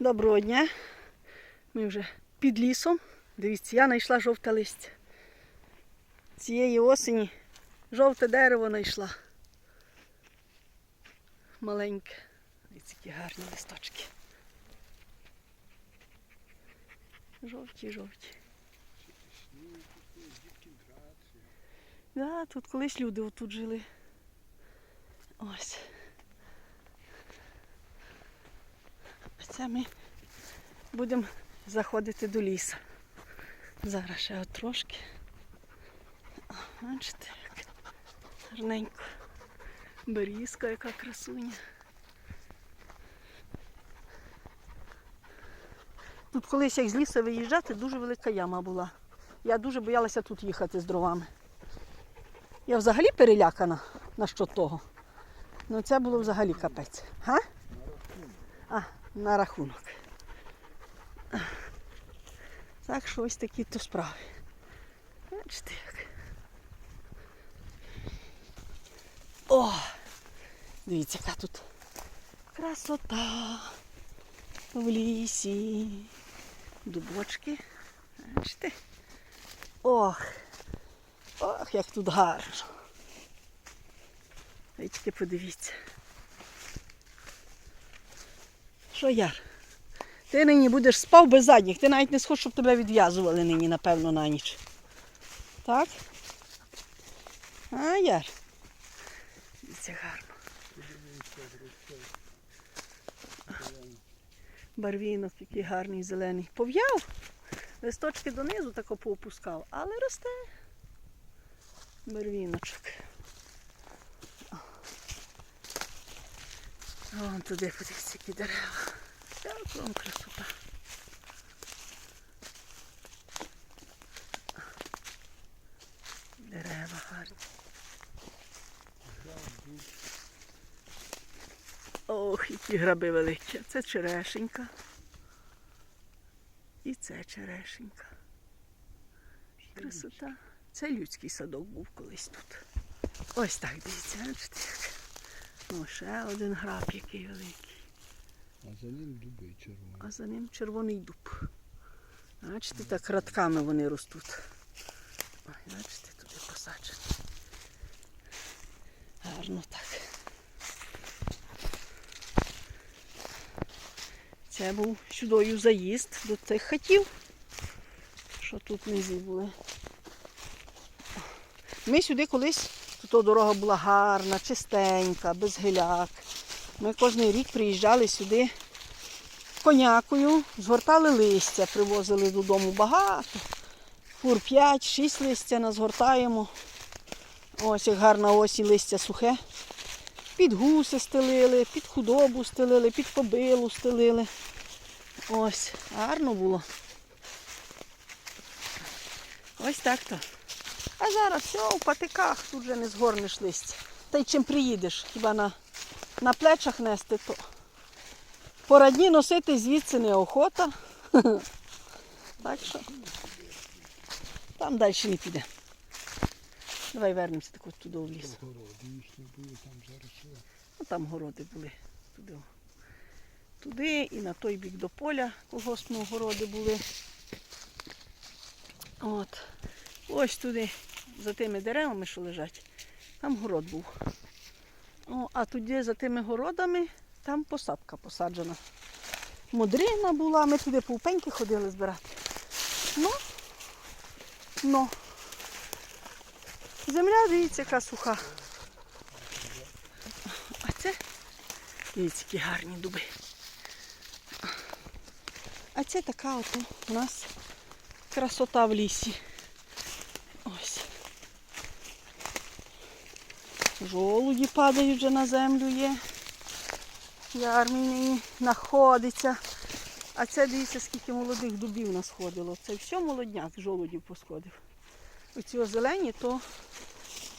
Доброго дня. Ми вже під лісом. Дивіться, я знайшла жовте листя. Цієї осені жовте дерево знайшла. Маленьке. Дивіться, які гарні листочки. Жовті, жовті. Да, тут колись люди отут жили. Ось. Це ми будемо заходити до лісу. Зараз ще от трошки. О, Бачите, як гарненько. Берізка, яка красуня. Тут колись як з лісу виїжджати, дуже велика яма була. Я дуже боялася тут їхати з дровами. Я взагалі перелякана на що того. Ну це було взагалі капець. Га? На рахунок. Так що ось такі то справи. Бачите як. О! Дивіться, яка тут красота в лісі. Дубочки. Бачите? Ох! Ох, як тут гарно. Ви подивіться. Що, Яр? Ти нині будеш спав без задніх. Ти навіть не схочеш, щоб тебе відв'язували нині, напевно, на ніч. Так? А, Яр? Це гарно. Барвінок який гарний зелений. Пов'яв. Листочки донизу тако поопускав, але росте. Барвіночок. Вон туди подивіться, які дерева. Як вам красота. Дерева гарні. Ох, які граби великі. Це черешенька. І це черешенька. Красота. Це людський садок був колись тут. Ось так дивіться, бачите Ну, ще один граб який великий. А за ним дуби червоні. А за ним червоний дуб. Бачите, так радками вони ростуть. Ой, бачите, туди посаджені. Гарно так. Це був чудою заїзд до тих хатів, що тут внизу були. Ми сюди колись, тут дорога була гарна, чистенька, без гиляк. Ми кожен рік приїжджали сюди конякою, згортали листя, привозили додому багато. Фур 5-6 листя назгортаємо. Ось як гарна осінь листя сухе. Під гуси стелили, під худобу стелили, під кобилу стелили. Ось, гарно було. Ось так то. А зараз все у патиках, тут вже не згорнеш листя. Та й чим приїдеш, хіба на, на плечах нести, то порадні носити звідси неохота. Так що там далі не піде. Давай вернемося от туди в ліс. Ну, там городи були. Туди. Туди і на той бік до поля колгоспного городи були. От. Ось туди, за тими деревами, що лежать, там город був. О, а туди за тими городами там посадка посаджена. Мудрина була, ми туди пупеньки ходили збирати. Ну, ну. Земля, дивіться, яка суха. А це, дивіться, які гарні дуби. А це така от у нас красота в лісі. Жолуді падають вже на землю є. Ярміні знаходиться. А це дивіться, скільки молодих дубів насходило. Це все молодняк жолудів посходив. Оці зелені, то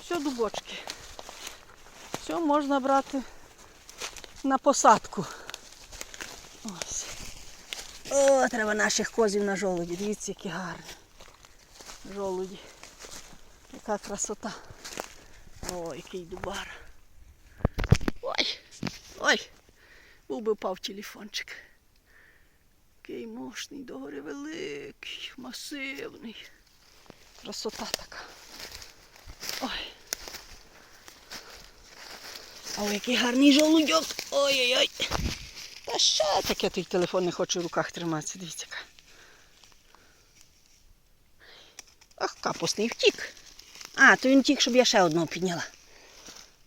все дубочки. Все можна брати на посадку. Ось. О, треба наших козів на жолуді. Дивіться, які гарні. Жолуді. Яка красота. О, який дубар. Ой, ой, був би впав телефончик. Який мощний, догори великий, масивний. Красота така. Ой. Ой, який гарний жолудьок. Ой-ой-ой. Та ще таке той телефон не хоче в руках триматися, дивіться. Ах, капусний втік. А, то він втік, щоб я ще одного підняла.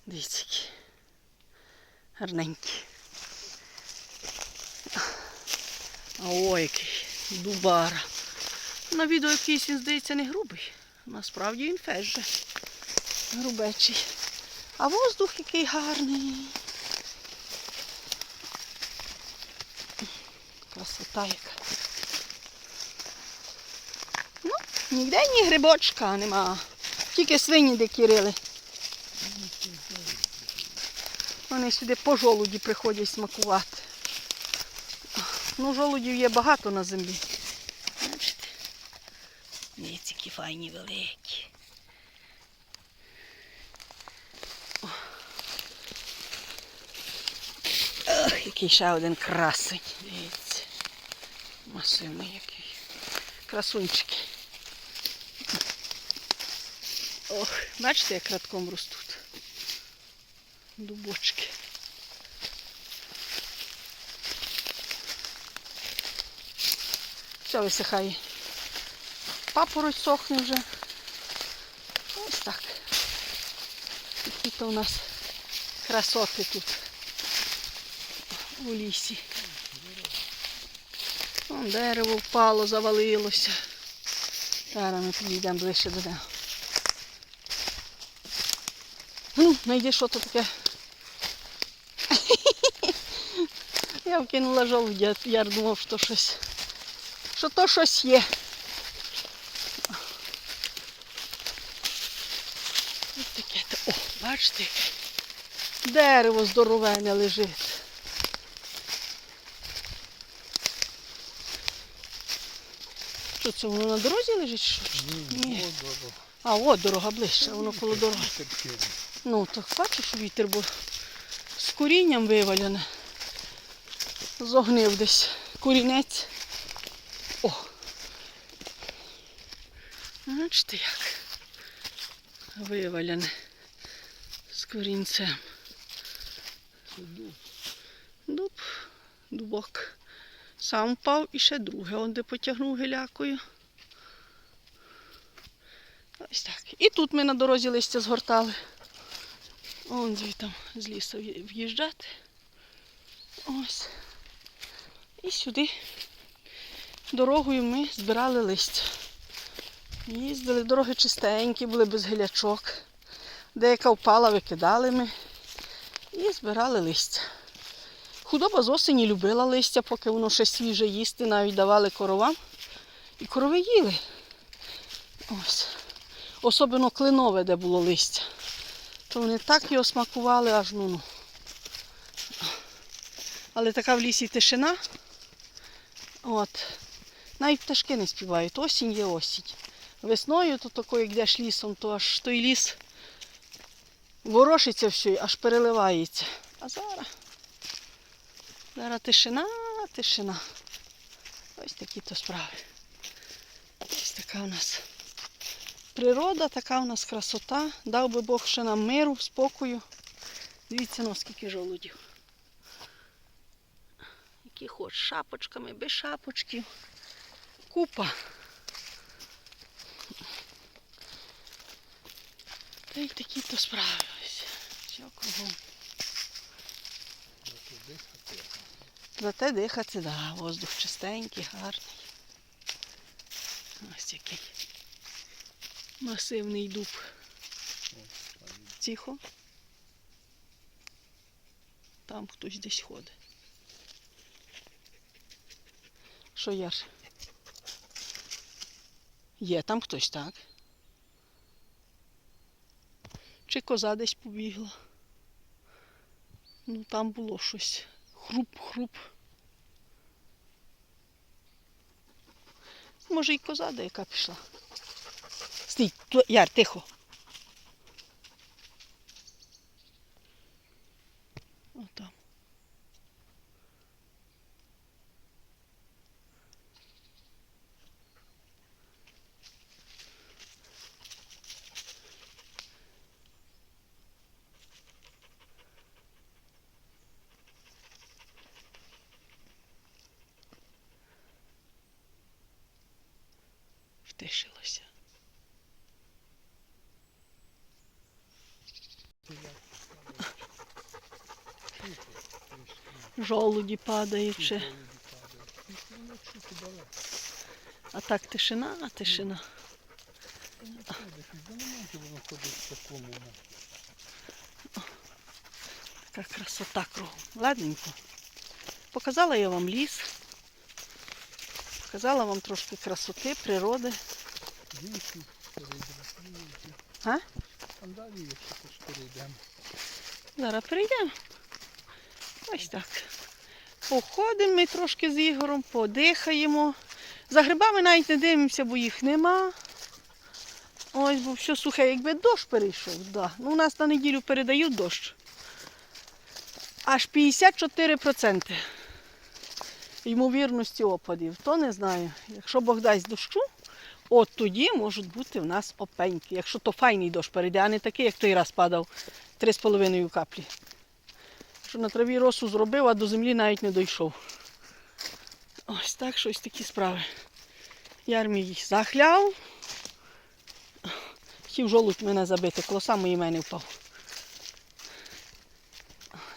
Дивіться, який. Гарненький. А ой, який дубара. На відео якийсь він, здається, не грубий. Насправді він феш же. Грубечий. А воздух який гарний. Красота яка. Ну, ніде ні грибочка нема. Тільки свині дикі рили. Вони сюди по жолуді приходять смакувати. Ну, жолудів є багато на землі. Бачите? Дивіться, які файні великі. Ох, який ще один красень. Дивіться. Масивний який. Красунчики. Ох, бачите, як радком ростуть. Дубочки. Все висихає. Папороть сохне вже. Ось так. Такі то у нас красоти тут у лісі. Дерево впало, завалилося. Зараз ми підійдемо ближче до нього. Ну, знайди, що то таке. Я вкинула жолудя, я думав, що щось. Що то щось є. Ось таке. то. О, бачите, дерево здоровене лежить. Що це воно на дорозі лежить? Що? Ні. О, дорога. А, от дорога ближче, воно коло дороги. Ну, так бачиш вітер, бо з корінням вивалене. Зогнив десь корінець. О! Бачите як? Вивалене з корінцем. Дуб. Дуб, дубок. Сам впав і ще друге, он де потягнув гелякою. Ось так. І тут ми на дорозі листя згортали. Он звідти з лісу в'їжджати. Ось. І сюди дорогою ми збирали листя. Їздили, дороги чистенькі, були без гілячок. Деяка впала, викидали ми і збирали листя. Худоба з осені любила листя, поки воно ще свіже їсти, навіть давали коровам. І корови їли. Ось. Особливо клинове, де було листя. То вони так його смакували, аж ну ну. Але така в лісі тишина. От. Навіть пташки не співають. Осінь є осінь. Весною, то тако, як йдеш лісом, то аж той ліс ворошиться все, аж переливається. А зараз. Зараз тишина, тишина. Ось такі то справи. Ось така у нас природа, така у нас красота. Дав би Бог ще нам миру, спокою. Дивіться, ну, скільки жолудів. Які хоч шапочками, без шапочків. Купа. Та й такі то справи. Ось. Все кругом. Зате дихати, да, воздух чистенький, гарний. Ось який масивний дуб. Тихо. Там хтось десь ходить. Що Яр? Є там хтось, так? Чи коза десь побігла? Ну там було щось. Хруп-хруп. Може і коза деяка пішла. Стій, Яр, тихо. Отам. Жолуді падаючи. А так тишина, а тишина. Така красота кругом. Ладненько. Показала я вам ліс. Показала вам трошки красоти, природи. А? Там далі ще теж перейдемо. Зараз перейдемо. Ось так. Походимо ми трошки з Ігорем, подихаємо. За грибами навіть не дивимося, бо їх нема. Ось, бо все сухе, якби дощ перейшов, да. Ну, у нас на неділю передають дощ. Аж 54% ймовірності опадів. То не знаю. Якщо Бог дасть дощу, от тоді можуть бути в нас опеньки. Якщо то файний дощ перейде, а не такий, як той раз падав 3,5 каплі. Що на траві росу зробив, а до землі навіть не дійшов. Ось так щось такі справи. Ярмій захляв. Хотів жолудь мене забити, коло самої мене впав.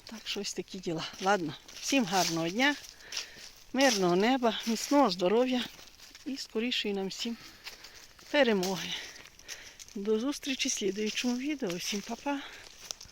Так, щось такі діла. Ладно, всім гарного дня, мирного неба, міцного здоров'я і скорішої нам всім перемоги. До зустрічі в слідуючому відео. Всім па-па.